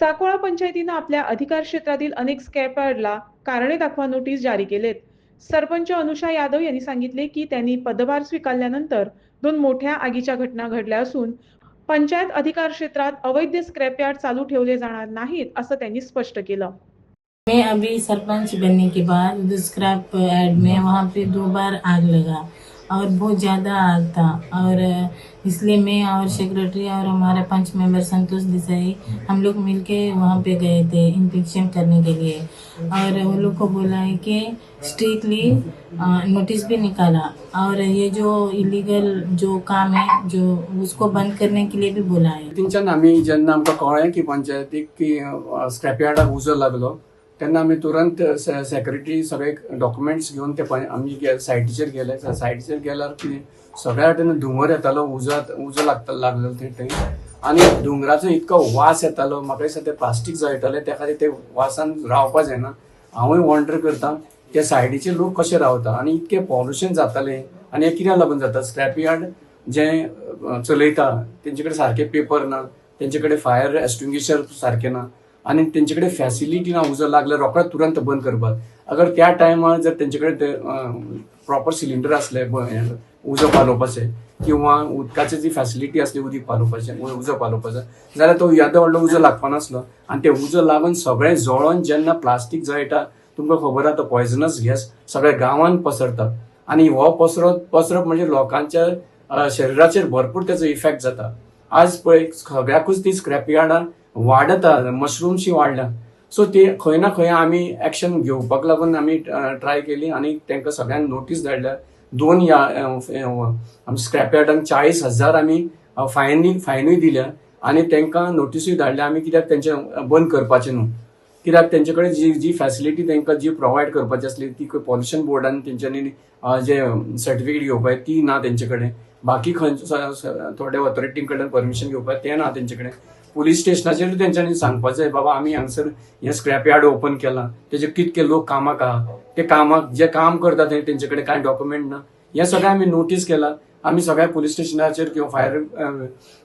साकोळा पंचायतीनं आपल्या अधिकार क्षेत्रातील अनेक स्कॅप कारणे दाखवा नोटीस जारी केलेत. सरपंच अनुषा यादव यांनी सांगितले की त्यांनी पदभार स्वीकारल्यानंतर दोन मोठ्या आगीच्या घटना घडल्या असून पंचायत अधिकार क्षेत्रात अवैध स्क्रॅपयार्ड चालू ठेवले जाणार नाहीत असं त्यांनी स्पष्ट केलं. मैं अभी सरपंच बनने के बाद स्क्रैप ऐड में वहाँ पे दो बार आग लगा और बहुत ज़्यादा आग था और इसलिए मैं और सेक्रेटरी और हमारा पंच मेंबर संतोष देसाई, हम लोग मिल के वहाँ पे गए थे इंस्पेक्शन करने के लिए। और वो लोग को बोला है कि स्ट्रिक्टली नोटिस भी निकाला। और ये जो इलीगल जो काम है, जो उसको बंद करने के लिए भी बोला है। तिच्यान आमी जेन्ना आमकां कळ्ळें की पंचायतीक की स्क्रॅप यार्डाक उजो लागलो तेन्ना आमी तुरंत सेक्रेटरी सगळे डॉक्युमेंट्स घेवन ते आम्ही आमी गे- सायटीचेर गेले. सायटीचेर गेल्यार की सगळ्या वाटेन धुंवर येतालो उजो उजो लागता लागलेलो थंय थंय आनी धुंवराचो इतको वास येतालो म्हाका दिसता ते प्लास्टीक जळटले त्या खातीर ते वासान रावपा जायना हांवूय वॉन्डर करता ते सायडीचे लोक कशे रावता? आनी इतके पॉल्युशन जातालें आनी हे कित्याक लागून जाता स्क्रॅप यार्ड जे चलयता तेंचे कडेन सारके पेपर ना तेंचे कडेन फायर एस्टिंग्विशर सारखे ना आनी तेंचे कडेन फॅसिलिटी ना उजो लागल्यार रोखडें तुरंत बंद करपाक अगर त्या टायमार जर तेंचे कडेन प्रॉपर सिलिंडर असले ब- उजो पालोवपाचे किंवा उदकाची जी फॅसिलिटी असली उदीक पालोवपाचें उजो पालोवपाचो जाल्यार तो येदो व्हडलो उजो लागपा नासलो आनी ते उजो लागून सगळें जळोन जेन्ना प्लास्टीक जळटा तुमकां खबर आहा तो पॉयझनस गॅस सगळ्या गांवांत पसरता आनी हो पसरत पसरप म्हणजे लोकांच्या शरिराचेर भरपूर तेचो इफेक्ट जाता. आज पळय सगळ्याकूच ती स्क्रॅपयार्डां वाडता मशरूमशी वाडल्या सो ते खंय ना खंय आमी एक्शन घेवपाक लागून आमी ट्राय केली आनी तांकां सगळ्यांक नोटीस धाडल्या दोन या स्क्रॅप यार्डांक चाळीस हजार आमी फायनी फायनूय दिल्या आनी तांकां नोटीसूय धाडल्या आमी कित्याक तेंचें बंद करपाचें न्हू? कित्याक तेंचे कडेन जी जी फॅसिलिटी तांकां जी प्रोवायड करपाची आसली ती पॉल्युशन बोर्डान तेंच्यांनी जे सर्टिफिकेट घेवपाक ती ना तेंचे कडेन बाकी खंयचे थोड्या ऑथॉरिटी कडेन परमिशन घेवपाक तें ना तेंचे कडेन पुलीस स्टेशनाचेर तेंच्यांनी सांगपाचें बाबा आमी हांगसर हें स्क्रॅप यार्ड ओपन केलां. तेजे कितके लोक कामाक आहा ते कामाक जे काम करता ते तेंचे कडेन कांय डॉक्युमेंट ना? हें सगळें आमी नोटीस केलां. आमी सगळ्या पुलीस स्टेशनाचेर किंवा फायर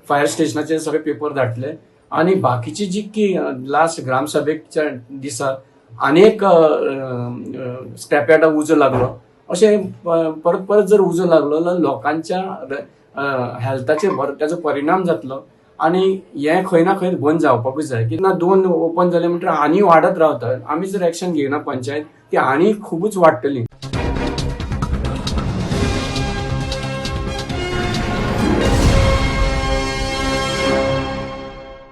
फायर स्टेशनाचेर सगळे पेपर धाडले. आनी बाकीची जी की लास्ट ग्रामसभेच्या दिसा आनीक स्क्रॅपयार्डाक उजो लागलो. अशें परत परत जर उजो लागलो जाल्यार लोकांच्या हेल्थाचेर ताचो त्याचो परिणाम जातलो. आनी हें खंय ना खंय बंद जावपाकूच जाय. कित्याक दोन ओपन जाले म्हणटकीर आनी वाडत रावतात. आमी जर एक्शन घेयना पंचायत ती आनी खुबूच वाडटली.